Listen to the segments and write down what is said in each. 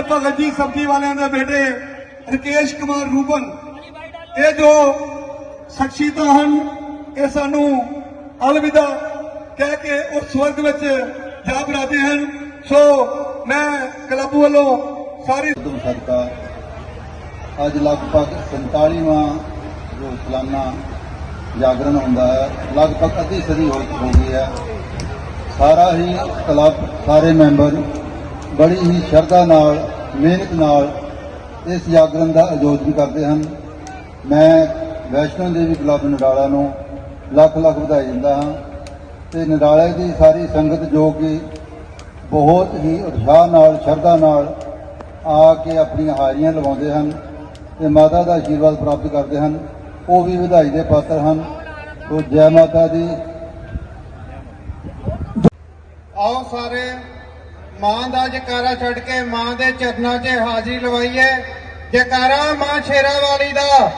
ਸਾਡੇ ਭਗਤ ਜੀ ਸਬਜ਼ੀ ਵਾਲਿਆਂ ਦੇ ਬੇਟੇ ਰਕੇਸ਼ ਕੁਮਾਰ ਰੂਬਨ ਇਹ ਜੋ ਸ਼ਖਸੀਅਤਾਂ ਹਨ, ਇਹ ਸਾਨੂੰ ਅਲਵਿਦਾ ਕਹਿ ਕੇ ਉਹ ਸਵਰਗ ਵਿੱਚ ਜਾ ਬਰਾਦੇ ਹਨ। ਸੋ ਮੈਂ ਕਲੱਬ ਵੱਲੋਂ ਸਾਰੀ ਤੋਂ ਸਦਕਾ ਅੱਜ ਲਗਭਗ 47ਵਾਂ ਜੋ ਸਲਾਨਾ ਜਾਗਰਣ ਹੁੰਦਾ ਹੈ। ਲਗਭਗ ਅੱਧੀ ਸਦੀ ਹੋ ਹੋ ਗਈ ਹੈ। ਸਾਰਾ ਹੀ ਕਲੱਬ, ਸਾਰੇ ਮੈਂਬਰ ਬੜੀ ਹੀ ਸ਼ਰਧਾ ਨਾਲ, ਮਿਹਨਤ ਨਾਲ ਇਸ ਜਾਗਰਣ ਦਾ ਆਯੋਜਨ ਕਰਦੇ ਹਨ। ਮੈਂ ਵੈਸ਼ਨੋ ਦੇਵੀ ਕਲੱਬ ਨਡਾਲਾ ਨੂੰ ਲੱਖ ਲੱਖ ਵਧਾਈ ਦਿੰਦਾ ਹਾਂ ਤੇ ਨਡਾਲੇ ਦੀ ਸਾਰੀ ਸੰਗਤ ਜੋ ਕਿ ਬਹੁਤ ਹੀ ਉਤਸ਼ਾਹ ਨਾਲ, ਸ਼ਰਧਾ ਨਾਲ ਆ ਕੇ ਆਪਣੀਆਂ ਹਾਜ਼ਰੀਆਂ ਲਵਾਉਂਦੇ ਹਨ ਤੇ ਮਾਤਾ ਦਾ ਆਸ਼ੀਰਵਾਦ ਪ੍ਰਾਪਤ ਕਰਦੇ ਹਨ, ਉਹ ਵੀ ਵਧਾਈ ਦੇ ਪਾਤਰ ਹਨ। ਸੋ ਜੈ ਮਾਤਾ ਦੀ। ਆਓ ਸਾਰੇ। ਮਾਂ ਦਾ ਜਕਾਰਾ ਛੱਡ ਕੇ ਮਾਂ ਦੇ ਚਰਨਾਂ 'ਚ ਹਾਜ਼ਰੀ ਲਵਾਈਏ ਜਕਾਰਾ ਮਾਂ ਸ਼ੇਰਾ ਵਾਲੀ ਦਾ।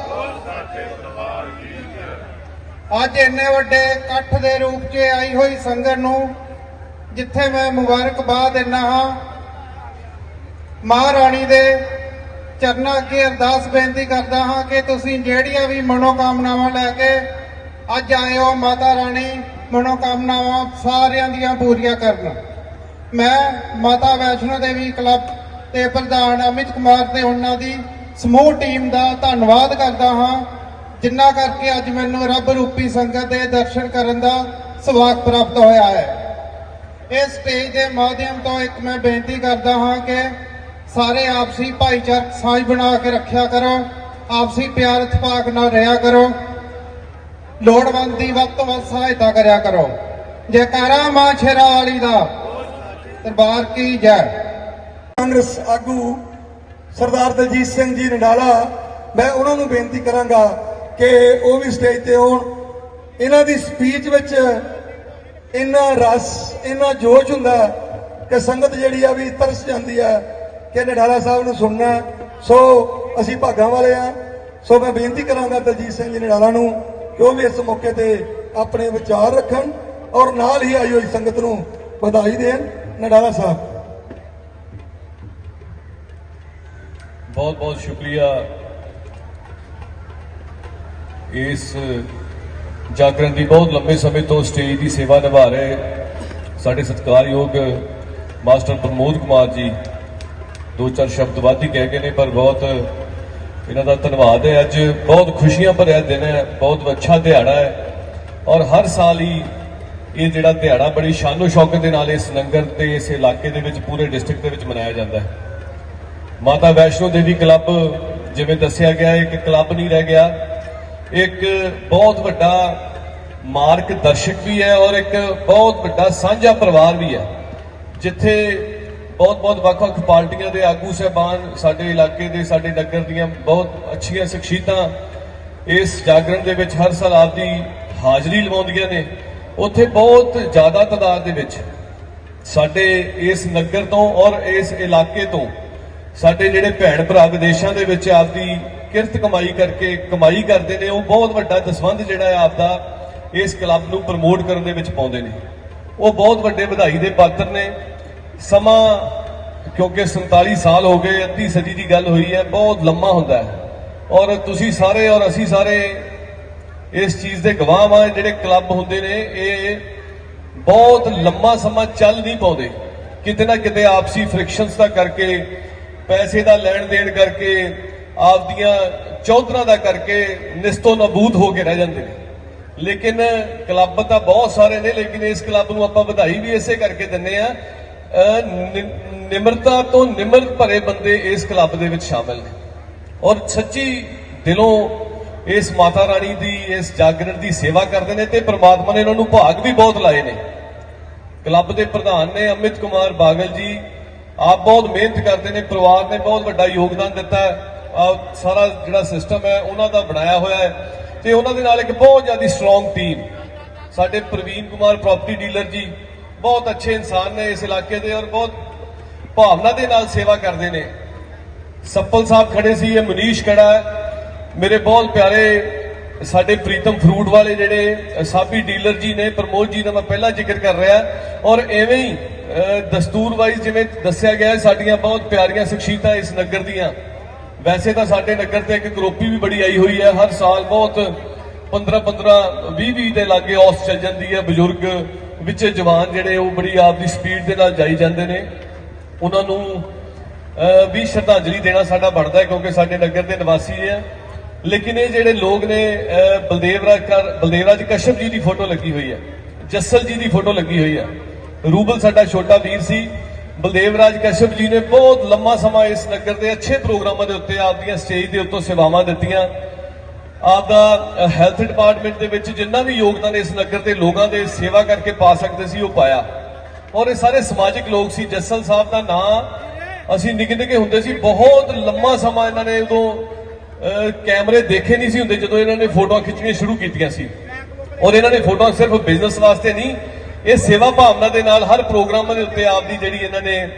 ਅੱਜ ਇੰਨੇ ਵੱਡੇ ਇਕੱਠ ਦੇ ਰੂਪ 'ਚ ਆਈ ਹੋਈ ਸੰਗਤ ਨੂੰ, ਜਿੱਥੇ ਮੈਂ ਮੁਬਾਰਕਬਾਦ ਦਿੰਦਾ ਹਾਂ ਮਹਾਰਾਣੀ ਦੇ ਚਰਨਾਂ ਅੱਗੇ ਅਰਦਾਸ ਬੇਨਤੀ ਕਰਦਾ ਹਾਂ ਕਿ ਤੁਸੀਂ ਜਿਹੜੀਆਂ ਵੀ ਮਨੋਕਾਮਨਾਵਾਂ ਲੈ ਕੇ ਅੱਜ ਆਏ ਹੋ ਮਾਤਾ ਰਾਣੀ, ਮਨੋਕਾਮਨਾਵਾਂ ਸਾਰਿਆਂ ਦੀਆਂ ਪੂਰੀਆਂ ਕਰਨ। ਮੈਂ ਮਾਤਾ ਵੈਸ਼ਨੋ ਦੇਵੀ ਕਲੱਬ ਦੇ ਪ੍ਰਧਾਨ ਅਮਿਤ ਕੁਮਾਰ ਤੇ ਉਹਨਾਂ ਦੀ ਸਮੂਹ ਟੀਮ ਦਾ ਧੰਨਵਾਦ ਕਰਦਾ ਹਾਂ, ਜਿੰਨਾ ਕਰਕੇ ਅੱਜ ਮੈਨੂੰ ਰੱਬ ਰੂਪੀ ਸੰਗਤ ਦੇ ਦਰਸ਼ਨ ਕਰਨ ਦਾ ਸੁਭਾਗ ਪ੍ਰਾਪਤ ਹੋਇਆ ਹੈ। ਇਸ ਸਟੇਜ ਦੇ ਮਾਧਿਅਮ ਤੋਂ ਇੱਕ ਮੈਂ ਬੇਨਤੀ ਕਰਦਾ ਹਾਂ ਕਿ ਸਾਰੇ ਆਪਸੀ ਭਾਈਚਾਰਕ ਸਾਂਝ ਬਣਾ ਕੇ ਰੱਖਿਆ ਕਰੋ, ਆਪਸੀ ਪਿਆਰ ਇਤਫਾਕ ਨਾਲ ਰਿਹਾ ਕਰੋ, ਲੋੜਵੰਦ ਦੀ ਵੱਧ ਤੋਂ ਵੱਧ ਸਹਾਇਤਾ ਕਰਿਆ ਕਰੋ। ਜੈਕਾਰਾ ਮਾਂ ਸ਼ੇਰਾ ਵਾਲੀ ਦਾ ਦਰਬਾਰ ਕੀ ਜੈ। ਕਾਂਗਰਸ ਆਗੂ ਸਰਦਾਰ ਦਲਜੀਤ ਸਿੰਘ ਜੀ ਨਡਾਲਾ, ਮੈਂ ਉਹਨਾਂ ਨੂੰ ਬੇਨਤੀ ਕਰਾਂਗਾ ਕਿ ਉਹ ਵੀ ਸਟੇਜ ਤੇ ਆਉਣ ਇਹਨਾਂ ਦੀ ਸਪੀਚ ਵਿੱਚ ਇੰਨਾ ਰਸ, ਇੰਨਾ ਜੋਸ਼ ਹੁੰਦਾ ਕਿ ਸੰਗਤ ਜਿਹੜੀ ਆ ਵੀ ਤਰਸ ਜਾਂਦੀ ਹੈ ਕਿ ਨਡਾਲਾ ਸਾਹਿਬ ਨੂੰ ਸੁਣਨਾ ਸੋ ਅਸੀਂ ਭਾਗਾਂ ਵਾਲੇ ਆ ਸੋ ਮੈਂ ਬੇਨਤੀ ਕਰਾਂਗਾ ਦਲਜੀਤ ਸਿੰਘ ਜੀ ਨਡਾਲਾ ਨੂੰ ਕਿ ਉਹ ਵੀ ਇਸ ਮੌਕੇ ਤੇ ਆਪਣੇ ਵਿਚਾਰ ਰੱਖਣ ਔਰ ਨਾਲ ਹੀ ਆਈ ਹੋਈ ਸੰਗਤ ਨੂੰ ਵਧਾਈ ਦੇਣ। ਨਡਾਲਾ ਸਾਹਿਬ ਬਹੁਤ ਬਹੁਤ ਸ਼ੁਕਰੀਆ। ਇਸ ਜਾਗਰਣ ਦੀ ਬਹੁਤ ਲੰਬੇ ਸਮੇਂ ਤੋਂ ਸਟੇਜ ਦੀ ਸੇਵਾ ਨਿਭਾ ਰਹੇ ਸਾਡੇ ਸਤਿਕਾਰਯੋਗ ਮਾਸਟਰ ਪ੍ਰਮੋਦ ਕੁਮਾਰ ਜੀ, ਦੋ ਚਾਰ ਸ਼ਬਦ ਵੱਧ ਕਹਿ ਗਏ ਨੇ, ਪਰ ਬਹੁਤ ਇਹਨਾਂ ਦਾ ਧੰਨਵਾਦ ਹੈ। ਅੱਜ ਬਹੁਤ ਖੁਸ਼ੀਆਂ ਭਰਿਆ ਦਿਨ ਹੈ, ਬਹੁਤ ਅੱਛਾ ਦਿਹਾੜਾ ਹੈ ਔਰ ਹਰ ਸਾਲ ਹੀ ਇਹ ਜਿਹੜਾ ਦਿਹਾੜਾ ਬੜੀ ਸ਼ਾਨੋ ਸ਼ੌਕਤ ਦੇ ਨਾਲ ਇਸ ਨੰਗਰ ਤੇ ਇਸ ਇਲਾਕੇ ਦੇ ਵਿੱਚ ਪੂਰੇ ਡਿਸਟ੍ਰਿਕਟ ਦੇ ਵਿੱਚ ਮਨਾਇਆ ਜਾਂਦਾ ਹੈ। ਮਾਤਾ ਵੈਸ਼ਨੋ ਦੇਵੀ ਕਲੱਬ ਜਿਵੇਂ ਦੱਸਿਆ ਗਿਆ, ਇੱਕ ਕਲੱਬ ਨਹੀਂ ਰਹਿ ਗਿਆ, ਇੱਕ ਬਹੁਤ ਵੱਡਾ ਮਾਰਗ ਦਰਸ਼ਕ ਵੀ ਹੈ ਔਰ ਇੱਕ ਬਹੁਤ ਵੱਡਾ ਸਾਂਝਾ ਪਰਿਵਾਰ ਵੀ ਹੈ, ਜਿੱਥੇ ਬਹੁਤ ਬਹੁਤ ਵੱਖ-ਵੱਖ ਪਾਰਟੀਆਂ ਦੇ ਆਗੂ ਸਹਿਬਾਨ ਸਾਡੇ ਇਲਾਕੇ ਦੇ, ਸਾਡੇ ਨਗਰ ਦੀਆਂ ਬਹੁਤ ਅੱਛੀਆਂ ਸ਼ਖਸੀਅਤਾਂ ਇਸ ਜਾਗਰਣ ਦੇ ਵਿੱਚ ਹਰ ਸਾਲ ਆਪਦੀ ਹਾਜ਼ਰੀ ਲਵਾਉਂਦੀਆਂ ਨੇ। ਉੱਥੇ ਬਹੁਤ ਜ਼ਿਆਦਾ ਤਾਦਾਦ ਦੇ ਵਿੱਚ ਸਾਡੇ ਇਸ ਨਗਰ ਤੋਂ ਔਰ ਇਸ ਇਲਾਕੇ ਤੋਂ ਸਾਡੇ ਜਿਹੜੇ ਭੈਣ ਭਰਾ ਵਿਦੇਸ਼ਾਂ ਦੇ ਵਿੱਚ ਆਪਦੀ ਕਿਰਤ ਕਮਾਈ ਕਰਕੇ ਕਮਾਈ ਕਰਦੇ ਨੇ, ਉਹ ਬਹੁਤ ਵੱਡਾ ਦਸਵੰਧ ਜਿਹੜਾ ਹੈ ਆਪਦਾ ਇਸ ਕਲੱਬ ਨੂੰ ਪ੍ਰਮੋਟ ਕਰਨ ਦੇ ਵਿੱਚ ਪਾਉਂਦੇ ਨੇ। ਉਹ ਬਹੁਤ ਵੱਡੇ ਵਧਾਈ ਦੇ ਪਾਤਰ ਨੇ। ਸਮਾਂ ਕਿਉਂਕਿ 47 ਸਾਲ ਹੋ ਗਏ, ਅੱਧੀ ਸਦੀ ਦੀ ਗੱਲ ਹੋਈ ਹੈ, ਬਹੁਤ ਲੰਮਾ ਹੁੰਦਾ ਹੈ। ਔਰ ਤੁਸੀਂ ਸਾਰੇ ਔਰ ਅਸੀਂ ਸਾਰੇ ਇਸ ਚੀਜ਼ ਦੇ ਗਵਾਹ ਆ ਜਿਹੜੇ ਕਲੱਬ ਹੁੰਦੇ ਨੇ, ਇਹ ਬਹੁਤ ਲੰਮਾ ਸਮਾਂ ਚੱਲ ਨਹੀਂ ਪਾਉਂਦੇ। ਕਿਤੇ ਨਾ ਕਿਤੇ ਆਪਸੀ ਫ੍ਰਿਕਸ਼ਨਸ ਦਾ ਕਰਕੇ, ਪੈਸੇ ਦਾ ਲੈਣ ਦੇਣ ਕਰਕੇ, ਆਪਦੀਆਂ ਚੌਧਰਾਂ ਦਾ ਕਰਕੇ ਨਿਸਤੋ ਨਬੂਦ ਹੋ ਕੇ ਰਹਿ ਜਾਂਦੇ ਨੇ। ਲੇਕਿਨ ਕਲੱਬ ਤਾਂ ਬਹੁਤ ਸਾਰੇ ਨੇ, ਲੇਕਿਨ ਇਸ ਕਲੱਬ ਨੂੰ ਆਪਾਂ ਵਧਾਈ ਵੀ ਇਸੇ ਕਰਕੇ ਦਿੰਨੇ ਆ ਨਿਮਰਤਾ ਤੋਂ ਨਿਮਰਤ ਭਰੇ ਬੰਦੇ ਇਸ ਕਲੱਬ ਦੇ ਵਿੱਚ ਸ਼ਾਮਲ ਨੇ। ਔਰ ਸੱਚੀ ਦਿਲੋਂ ਇਸ ਮਾਤਾ ਰਾਣੀ ਦੀ, ਇਸ ਜਾਗਰਣ ਦੀ ਸੇਵਾ ਕਰਦੇ ਨੇ ਤੇ ਪ੍ਰਮਾਤਮਾ ਨੇ ਇਹਨਾਂ ਨੂੰ ਭਾਗ ਵੀ ਬਹੁਤ ਲਾਏ ਨੇ। ਕਲੱਬ ਦੇ ਪ੍ਰਧਾਨ ਨੇ ਅਮਿਤ ਕੁਮਾਰ ਬਾਗਲ ਜੀ, ਆਪ ਬਹੁਤ ਮਿਹਨਤ ਕਰਦੇ ਨੇ, ਪਰਿਵਾਰ ਨੇ ਬਹੁਤ ਵੱਡਾ ਯੋਗਦਾਨ ਦਿੱਤਾ। ਹੈ ਸਾਰਾ ਜਿਹੜਾ ਸਿਸਟਮ ਹੈ, ਉਹਨਾਂ ਦਾ ਬਣਾਇਆ ਹੋਇਆ ਹੈ ਤੇ ਉਹਨਾਂ ਦੇ ਨਾਲ ਇੱਕ ਬਹੁਤ ਜ਼ਿਆਦਾ ਸਟਰੋਂਗ ਟੀਮ ਸਾਡੇ ਪ੍ਰਵੀਨ ਕੁਮਾਰ ਪ੍ਰਾਪਰਟੀ ਡੀਲਰ ਜੀ, ਬਹੁਤ ਅੱਛੇ ਇਨਸਾਨ ਨੇ ਇਸ ਇਲਾਕੇ ਦੇ ਔਰ ਬਹੁਤ ਭਾਵਨਾ ਦੇ ਨਾਲ ਸੇਵਾ ਕਰਦੇ ਨੇ। ਸੱਪਲ ਸਾਹਿਬ ਖੜੇ ਸੀ, ਇਹ ਮਨੀਸ਼ ਖੜਾ ਹੈ। ਮੇਰੇ ਬਹੁਤ ਪਿਆਰੇ ਸਾਡੇ ਪ੍ਰੀਤਮ ਫਰੂਟ ਵਾਲੇ ਜਿਹੜੇ ਸਾਬੀ ਡੀਲਰ ਜੀ ਨੇ ਪ੍ਰਮੋਦ ਜੀ ਦਾ ਮੈਂ ਪਹਿਲਾਂ ਜ਼ਿਕਰ ਕਰ ਰਿਹਾ। ਔਰ ਐਵੇਂ ਹੀ ਅਹ, ਦਸਤੂਰ ਵਾਈਜ਼ ਜਿਵੇਂ ਦੱਸਿਆ ਗਿਆ ਸਾਡੀਆਂ ਬਹੁਤ ਪਿਆਰੀਆਂ ਸ਼ਖਸੀਅਤਾਂ ਇਸ ਨਗਰ ਦੀਆਂ। ਵੈਸੇ ਤਾਂ ਸਾਡੇ ਨਗਰ ਤੇ ਇੱਕ ਕਰੋਪੀ ਵੀ ਬੜੀ ਆਈ ਹੋਈ ਹੈ। ਹਰ ਸਾਲ ਬਹੁਤ 15 15 20 20 ਦੇ ਲਾਗੇ ਔਸ ਚੱਲ ਜਾਂਦੀ ਹੈ। ਬਜ਼ੁਰਗ ਵਿੱਚ ਜਵਾਨ ਜਿਹੜੇ ਉਹ ਬੜੀ ਆਪ ਦੀ ਸਪੀਡ ਦੇ ਨਾਲ ਜਾਈ ਜਾਂਦੇ ਨੇ। ਉਹਨਾਂ ਨੂੰ ਵੀ ਸ਼ਰਧਾਂਜਲੀ ਦੇਣਾ ਸਾਡਾ ਬਣਦਾ ਹੈ ਕਿਉਂਕਿ ਸਾਡੇ ਨਗਰ ਦੇ ਨਿਵਾਸੀ ਹੈ। ਲੇਕਿਨ ਇਹ ਜਿਹੜੇ ਲੋਕ ਨੇ ਬਲਦੇਵ ਰਾਜ ਕਰ- ਬਲਦੇਵ ਰਾਜ ਕਸ਼ਪ ਜੀ ਦੀ ਫੋਟੋ ਲੱਗੀ ਹੋਈ ਹੈ। ਜੱਸਲ ਜੀ ਦੀ ਫੋਟੋ ਲੱਗੀ ਹੋਈ ਹੈ। ਰੂਬਲ ਸਾਡਾ ਛੋਟਾ ਵੀਰ ਸੀ। ਬਲਦੇਵ ਰਾਜ ਕਸ਼ਪ ਜੀ ਨੇ ਬਹੁਤ ਲੰਮਾ ਸਮਾਂ ਇਸ ਨਗਰ ਦੇ ਅੱਛੇ ਪ੍ਰੋਗਰਾਮਾਂ ਦੇ ਉੱਤੇ ਆਪਦੀਆਂ ਸਟੇਜ ਦੇ ਉੱਤੋਂ ਸੇਵਾਵਾਂ ਦਿੱਤੀਆਂ। ਆਪਦਾ ਹੈਲਥ ਡਿਪਾਰਟਮੈਂਟ ਦੇ ਵਿੱਚ ਜਿੰਨਾ ਵੀ ਯੋਗਦਾਨ ਇਸ ਨਗਰ ਦੇ ਲੋਕਾਂ ਦੇ ਸੇਵਾ ਕਰਕੇ ਪਾ ਸਕਦੇ ਸੀ, ਉਹ ਪਾਇਆ। ਔਰ ਇਹ ਸਾਰੇ ਸਮਾਜਿਕ ਲੋਕ ਸੀ। ਜੱਸਲ ਸਾਹਿਬ ਦਾ ਨਾਂ ਅਸੀਂ ਨਿੱਕੇ ਨਿੱਕੇ ਹੁੰਦੇ ਸੀ। ਬਹੁਤ ਲੰਮਾ ਸਮਾਂ ਇਹਨਾਂ ਨੇ ਉਦੋਂ ਕੈਮਰੇ ਦੇਖੇ ਨਹੀਂ ਸੀ ਹੁੰਦੇ ਜਦੋਂ ਇਹਨਾਂ ਨੇ ਫੋਟੋਆਂ ਖਿੱਚਣੀਆਂ ਸ਼ੁਰੂ ਕੀਤੀਆਂ ਸੀ। ਔਰ ਇਹਨਾਂ ਨੇ ਫੋਟੋਆਂ ਸਿਰਫ ਬਿਜ਼ਨਸ ਵਾਸਤੇ ਨਹੀਂ, ਇਹ ਸੇਵਾ ਭਾਵਨਾ ਦੇ ਨਾਲ ਹਰ ਪ੍ਰੋਗਰਾਮਾਂ ਦੇ ਉੱਤੇ ਆਪਦੀ ਜਿਹੜੀ ਇਹਨਾਂ ਨੇ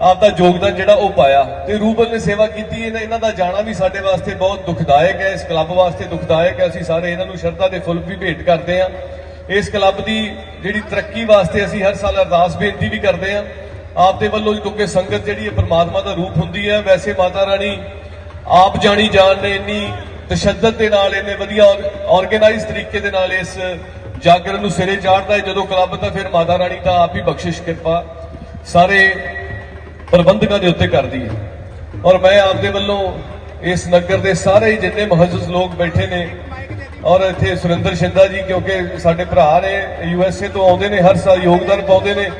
ਆਪ ਦਾ ਯੋਗਦਾਨ ਜਿਹੜਾ ਉਹ ਪਾਇਆ। ਤੇ ਰੂਬਲ ਨੇ ਸੇਵਾ ਕੀਤੀ, ਇਹਨਾਂ ਇਹਨਾਂ ਦਾ ਜਾਣਾ ਵੀ ਸਾਡੇ ਵਾਸਤੇ ਬਹੁਤ ਦੁਖਦਾਇਕ ਹੈ, ਇਸ ਕਲੱਬ ਵਾਸਤੇ ਦੁਖਦਾਇਕ ਹੈ। ਅਸੀਂ ਸਾਰੇ ਇਹਨਾਂ ਨੂੰ ਸ਼ਰਧਾ ਦੇ ਫੁੱਲ ਵੀ ਭੇਟ ਕਰਦੇ ਹਾਂ। ਇਸ ਕਲੱਬ ਦੀ ਜਿਹੜੀ ਤਰੱਕੀ ਵਾਸਤੇ ਅਸੀਂ ਹਰ ਸਾਲ ਅਰਦਾਸ ਬੇਨਤੀ ਵੀ ਕਰਦੇ ਹਾਂ। ਆਪ ਦੇ ਵੱਲੋਂ ਕਿਉਂਕਿ ਸੰਗਤ ਜਿਹੜੀ ਹੈ ਪਰਮਾਤਮਾ ਦਾ ਰੂਪ ਹੁੰਦੀ ਹੈ। ਵੈਸੇ ਮਾਤਾ ਰਾਣੀ ਆਪ ਜਾਣੀ ਜਾਣ ਨੇ ਇੰਨੀ ਤਸ਼ੱਦਦ ਦੇ ਨਾਲ, ਇੰਨੇ ਵਧੀਆ ਆਰਗੇਨਾਈਜ਼ ਤਰੀਕੇ ਦੇ ਨਾਲ ਇਸ ਜਾਗਰਣ ਨੂੰ ਸਿਰੇ ਚਾੜਦਾ ਹੈ। ਜਦੋਂ ਕਲੱਬ ਤਾਂ ਫਿਰ ਮਾਤਾ ਰਾਣੀ ਤਾਂ ਆਪ ਹੀ ਬਖਸ਼ਿਸ਼, ਕਿਰਪਾ ਸਾਰੇ ਪ੍ਰਬੰਧਕਾਂ ਦੇ ਉੱਤੇ ਕਰਦੀ ਹੈ। ਔਰ ਮੈਂ ਆਪਦੇ ਵੱਲੋਂ ਇਸ ਨਗਰ ਦੇ ਸਾਰੇ ਜਿੰਨੇ ਮਹੱਜਸ ਲੋਕ ਬੈਠੇ ਨੇ ਔਰ ਇੱਥੇ ਸੁਰਿੰਦਰ ਸ਼ਿੰਦਾ ਜੀ, ਕਿਉਂਕਿ ਸਾਡੇ ਭਰਾ ਨੇ ਯੂ ਐਸ ਏ ਤੋਂ ਆਉਂਦੇ ਨੇ, ਹਰ ਸਾਲ ਯੋਗਦਾਨ ਪਾਉਂਦੇ ਨੇ,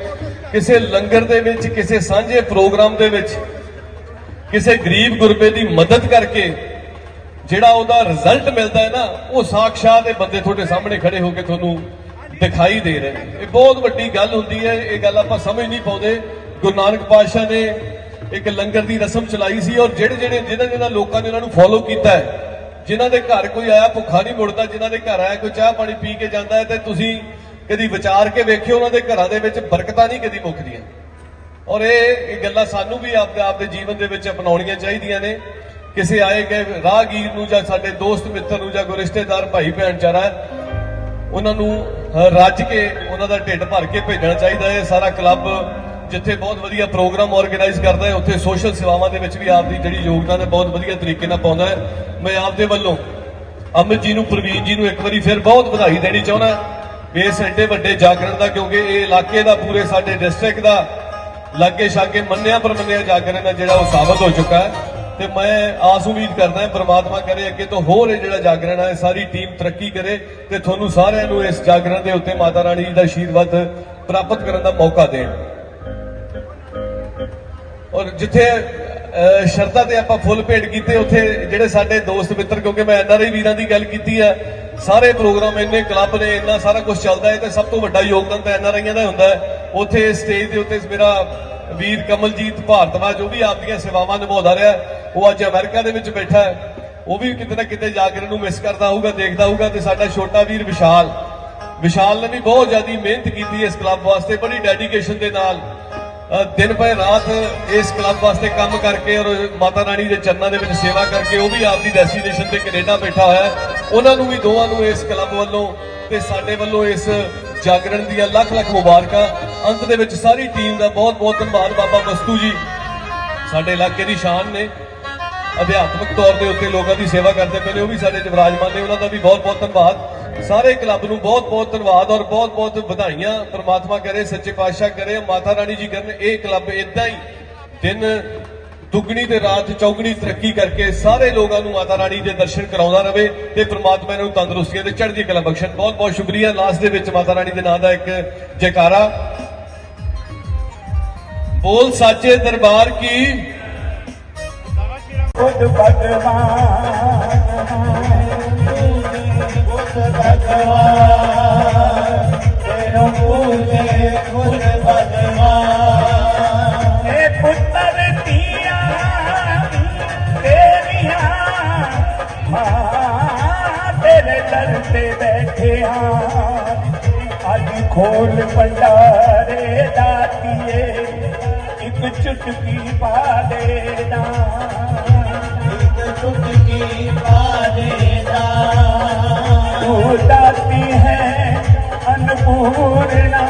ਕਿਸੇ ਲੰਗਰ ਦੇ ਵਿੱਚ, ਕਿਸੇ ਸਾਂਝੇ ਪ੍ਰੋਗਰਾਮ ਦੇ ਵਿੱਚ ਕਿਸੇ ਗਰੀਬ ਗੁਰਬੇ ਦੀ ਮਦਦ ਕਰਕੇ ਜਿਹੜਾ ਉਹਦਾ ਰਿਜ਼ਲਟ ਮਿਲਦਾ ਹੈ ਨਾ, ਉਹ ਸਾਖਸ਼ਾਤ ਇਹ ਬੰਦੇ ਤੁਹਾਡੇ ਸਾਹਮਣੇ ਖੜੇ ਹੋ ਕੇ ਤੁਹਾਨੂੰ ਦਿਖਾਈ ਦੇ ਰਹੇ ਨੇ। ਇਹ ਬਹੁਤ ਵੱਡੀ ਗੱਲ ਹੁੰਦੀ ਹੈ, ਇਹ ਗੱਲ ਆਪਾਂ ਸਮਝ ਨਹੀਂ ਪਾਉਂਦੇ। ਗੁਰੂ ਨਾਨਕ ਪਾਤਸ਼ਾਹ ਨੇ ਇੱਕ ਲੰਗਰ ਦੀ ਰਸਮ ਚਲਾਈ ਸੀ ਔਰ ਜਿਹੜੇ ਜਿਹੜੇ ਜਿਹਨਾਂ ਜਿਹਨਾਂ ਲੋਕਾਂ ਨੇ ਉਹਨਾਂ ਨੂੰ ਫੋਲੋ ਕੀਤਾ ਹੈ, ਜਿਨ੍ਹਾਂ ਦੇ ਘਰ ਕੋਈ ਆਇਆ, ਭੁੱਖਾ ਨਹੀਂ ਮੁੜਦਾ, ਜਿਨ੍ਹਾਂ ਦੇ ਘਰ ਆਇਆ, ਕੋਈ ਚਾਹ ਪਾਣੀ ਪੀ ਕੇ ਜਾਂਦਾ ਹੈ, ਤੇ ਤੁਸੀਂ ਕਦੀ ਵਿਚਾਰ ਕੇ ਵੇਖਿਓ, ਉਹਨਾਂ ਦੇ ਘਰਾਂ ਦੇ ਵਿੱਚ ਬਰਕਤਾਂ ਨਹੀਂ ਕਦੀ ਮੁੱਕਦੀਆਂ। ਔਰ ਇਹ ਇਹ ਗੱਲਾਂ ਸਾਨੂੰ ਵੀ ਆਪਦੇ ਆਪਦੇ ਜੀਵਨ ਦੇ ਵਿੱਚ ਅਪਣਾਉਣੀਆਂ ਚਾਹੀਦੀਆਂ ਨੇ। ਕਿਸੇ ਆਏ ਗਏ ਰਾਹਗੀਰ ਨੂੰ ਜਾਂ ਸਾਡੇ ਦੋਸਤ ਮਿੱਤਰ ਨੂੰ ਜਾਂ ਕੋਈ ਰਿਸ਼ਤੇਦਾਰ ਭਾਈ ਭੈਣ ਚਾਰਾ, ਉਹਨਾਂ ਨੂੰ ਰੱਜ ਕੇ ਉਹਨਾਂ ਦਾ ਢਿੱਡ ਭਰ ਕੇ ਭੇਜਣਾ ਚਾਹੀਦਾ ਹੈ। ਸਾਰਾ ਕਲੱਬ ਜਿੱਥੇ ਬਹੁਤ ਵਧੀਆ ਪ੍ਰੋਗਰਾਮ ਆਰਗੇਨਾਈਜ਼ ਕਰਦਾ ਹੈ, ਉੱਥੇ ਸੋਸ਼ਲ ਸੇਵਾਵਾਂ ਦੇ ਵਿੱਚ ਵੀ ਆਪਦੀ ਜਿਹੜੀ ਯੋਗਦਾਨ ਹੈ, ਬਹੁਤ ਵਧੀਆ ਤਰੀਕੇ ਨਾਲ ਪਾਉਂਦਾ ਹੈ। ਮੈਂ ਆਪਦੇ ਵੱਲੋਂ ਅਮਿਤ ਜੀ ਨੂੰ, ਪ੍ਰਵੀਨ ਜੀ ਨੂੰ ਇੱਕ ਵਾਰੀ ਫਿਰ ਬਹੁਤ ਵਧਾਈ ਦੇਣੀ ਚਾਹੁੰਦਾ। ਇਸ ਐਡੇ ਵੱਡੇ ਜਾਗਰਣ ਦਾ, ਕਿਉਂਕਿ ਇਹ ਇਲਾਕੇ ਦਾ, ਪੂਰੇ ਸਾਡੇ ਡਿਸਟ੍ਰਿਕਟ ਦਾ ਲਾਗੇ ਛਾਗੇ ਮੰਨਿਆ ਪਰਮੰਨਿਆ ਜਾਗਰਣ ਹੈ ਜਿਹੜਾ ਉਹ ਸਾਬਤ ਹੋ ਚੁੱਕਾ ਹੈ। ਤੇ ਮੈਂ ਆਸ ਉਮੀਦ ਕਰਦਾ ਹਾਂ ਪ੍ਰਮਾਤਮਾ ਕਰੇ ਅੱਗੇ ਤੋਂ ਹੋਰ ਇਹ ਜਿਹੜਾ ਜਾਗਰਣ ਹੈ ਸਾਰੀ ਟੀਮ ਤਰੱਕੀ ਕਰੇ ਤੇ ਤੁਹਾਨੂੰ ਸਾਰਿਆਂ ਨੂੰ ਇਸ ਜਾਗਰਣ ਦੇ ਉੱਤੇ ਮਾਤਾ ਰਾਣੀ ਜੀ ਦਾ ਆਸ਼ੀਰਵਾਦ ਪ੍ਰਾਪਤ ਕਰਨ ਦਾ ਮੌਕਾ ਦੇਣ। ਔਰ ਜਿੱਥੇ ਅਹ, ਸ਼ਰਧਾ ਤੇ ਆਪਾਂ ਫੁੱਲ ਭੇਟ ਕੀਤੇ ਉੱਥੇ ਜਿਹੜੇ ਸਾਡੇ ਦੋਸਤ ਮਿੱਤਰ ਕਿਉਂਕਿ ਮੈਂ ਐਨਆਰਆਈ ਵੀਰਾਂ ਦੀ ਗੱਲ ਕੀਤੀ ਹੈ ਸਾਰੇ ਪ੍ਰੋਗਰਾਮ ਇੰਨੇ ਕਲੱਬ ਨੇ ਇੰਨਾ ਸਾਰਾ ਕੁਝ ਚੱਲਦਾ ਹੈ ਤੇ ਸਭ ਤੋਂ ਵੱਡਾ ਯੋਗਦਾਨ ਤਾਂ ਐਨਆਰਆਈਆਂ ਦਾ ਹੁੰਦਾ ਹੈ। ਉੱਥੇ ਸਟੇਜ ਦੇ ਉੱਤੇ ਮੇਰਾ ਵੀਰ ਕਮਲਜੀਤ ਭਾਰਤਵਾਜ ਉਹ ਵੀ ਆਪਦੀਆਂ ਸੇਵਾਵਾਂ ਨਿਭਾਉਂਦਾ ਰਿਹਾ, ਉਹ ਅੱਜ ਅਮਰੀਕਾ ਦੇ ਵਿੱਚ ਬੈਠਾ ਹੈ। ਉਹ ਵੀ ਕਿਤੇ ਨਾ ਕਿਤੇ ਜਾਗਰਣ ਨੂੰ ਮਿਸ ਕਰਦਾ ਹੋਊਗਾ, ਦੇਖਦਾ ਹੋਊਗਾ ਤੇ ਸਾਡਾ ਛੋਟਾ ਵੀਰ ਵਿਸ਼ਾਲ। ਵਿਸ਼ਾਲ ਨੇ ਵੀ ਬਹੁਤ ਜ਼ਿਆਦੀ ਮਿਹਨਤ ਕੀਤੀ ਇਸ ਕਲੱਬ ਵਾਸਤੇ, ਬੜੀ ਡੈਡੀਕੇਸ਼ਨ ਦੇ ਨਾਲ। ਦਿਨ ਪੈ ਰਾਤ ਇਸ ਕਲੱਬ ਵਾਸਤੇ ਕੰਮ ਕਰਕੇ ਔਰ ਮਾਤਾ ਰਾਣੀ ਦੇ ਚਰਨਾਂ ਦੇ ਵਿੱਚ ਸੇਵਾ ਕਰਕੇ ਉਹ ਵੀ ਆਪਦੀ ਡੈਸਟੀਨੇਸ਼ਨ ਤੇ ਕੈਨੇਡਾ ਬੈਠਾ ਹੋਇਆ ਉਹਨਾਂ ਨੂੰ ਵੀ ਦੋਵਾਂ ਨੂੰ ਇਸ ਕਲੱਬ ਵੱਲੋਂ ਤੇ ਸਾਡੇ ਵੱਲੋਂ ਇਸ ਜਾਗਰਣ ਦੀਆਂ ਲੱਖ ਲੱਖ ਮੁਬਾਰਕਾਂ। ਅੰਤ ਦੇ ਵਿੱਚ ਸਾਰੀ ਟੀਮ ਦਾ ਬਹੁਤ ਬਹੁਤ ਧੰਨਵਾਦ ਬਾਬਾ ਮਸਤੂ ਜੀ। ਸਾਡੇ ਇਲਾਕੇ ਦੀ ਸ਼ਾਨ ਨੇ। ਅਧਿਆਤਮਿਕ ਤੌਰ ਦੇ ਉੱਤੇ ਲੋਕਾਂ ਦੀ ਸੇਵਾ ਕਰਦੇ ਪਏ ਨੇ, ਉਹ ਵੀ ਸਾਡੇ ਚ ਨੇ, ਉਹਨਾਂ ਦਾ ਵੀ ਬਹੁਤ ਬਹੁਤ ਧੰਨਵਾਦ। ਸਾਰੇ ਕਲੱਬ ਨੂੰ ਬਹੁਤ ਬਹੁਤ ਧੰਨਵਾਦ ਔਰ ਬਹੁਤ ਬਹੁਤ ਵਧਾਈਆਂ। ਪ੍ਰਮਾਤਮਾ ਕਰੇ, ਸੱਚੇ ਪਾਤਸ਼ਾਹ ਕਰੇ, ਮਾਤਾ ਰਾਣੀ ਜੀ ਕਰਨ, ਇਹ ਕਲੱਬ ਇਦਾਂ ਹੀ ਦਿਨ ਦੁੱਗਣੀ ਤੇ ਰਾਤ ਚੌਗਣੀ ਤਰੱਕੀ ਕਰਕੇ ਸਾਰੇ ਲੋਕਾਂ ਨੂੰ ਮਾਤਾ ਰਾਣੀ ਦੇ ਦਰਸ਼ਨ ਕਰਾਉਂਦਾ ਰਹੇ ਤੇ ਪ੍ਰਮਾਤਮਾ ਨੂੰ ਤੰਦਰੁਸਤੀ ਤੇ ਚੜ੍ਹਦੀ ਕਲਾ ਬਖਸ਼ਣ। ਬਹੁਤ ਬਹੁਤ ਸ਼ੁਕਰੀਆ। ਲਾਸਟ ਦੇ ਵਿੱਚ ਮਾਤਾ ਰਾਣੀ ਦੇ ਨਾਂ ਦਾ ਇੱਕ ਜੈਕਾਰਾ। ਬੋਲ ਸਾਚੇ ਦਰਬਾਰ ਕੀ? ਖੁਦ ਬਦਮਾ ਢੋਲ ਪੰਡਾਰੇ ਦਾਤੀਏ ਇੱਕ ਚੁਟਕੀ ਪਾ ਦੇਣਾ। ਇੱਕ ਚੁਟਕੀ ਪਾ ਦੇਣਾ। ਤੂੰ ਦਾਤੀ ਹੈ ਅਨਪੂਰਣਾ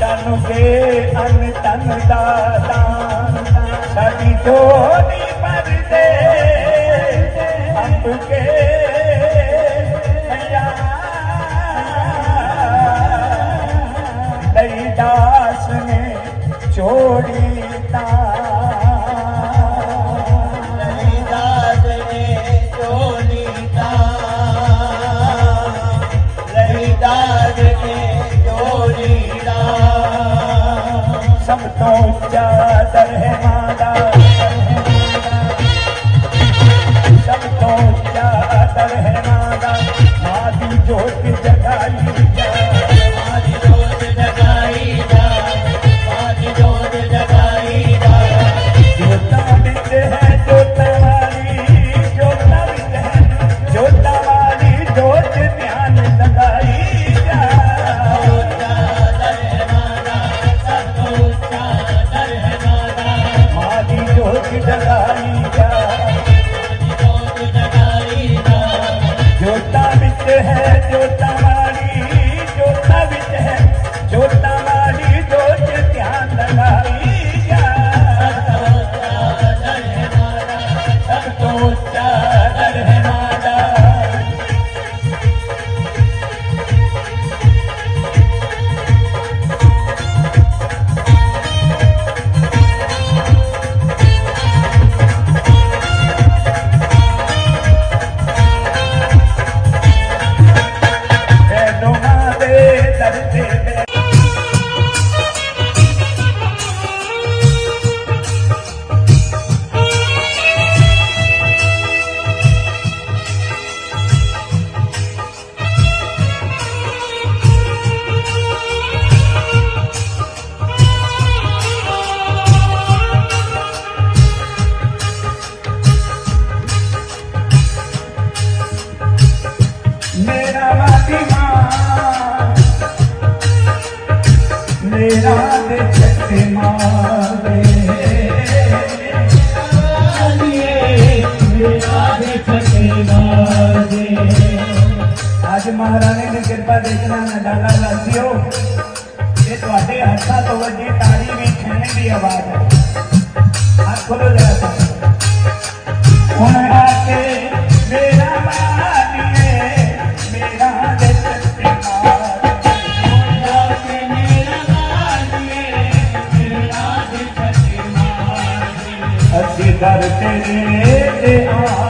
ਤਨ ਦੇ ਅਨ ਤਨ ਦਾ ਦਾਨ। ਸਾਡੀ ਜੋ ीता रदाोरि रहिता टोिरासु ਮਹਾਰਾਣੀ ਦੀ ਕਿਰਪਾ ਦੇਖਣਾ ਨਡਾਲਾ ਵਾਸੀਓ ਇਹ ਤੁਹਾਡੇ ਹੱਥਾਂ ਤੋਂ ਵੱਜੀ ਤਾੜੀ ਵੀ ਛੇਣ ਦੀ ਆਵਾਜ਼ ਹੈ। ਹੱਥ ਖੋਲੋ ਜਰਾ ਸਾ। ਹੁਣ ਆ ਕੇ ਦੇ ਦਰ ਤੇਰੇ ਤੇ ਆ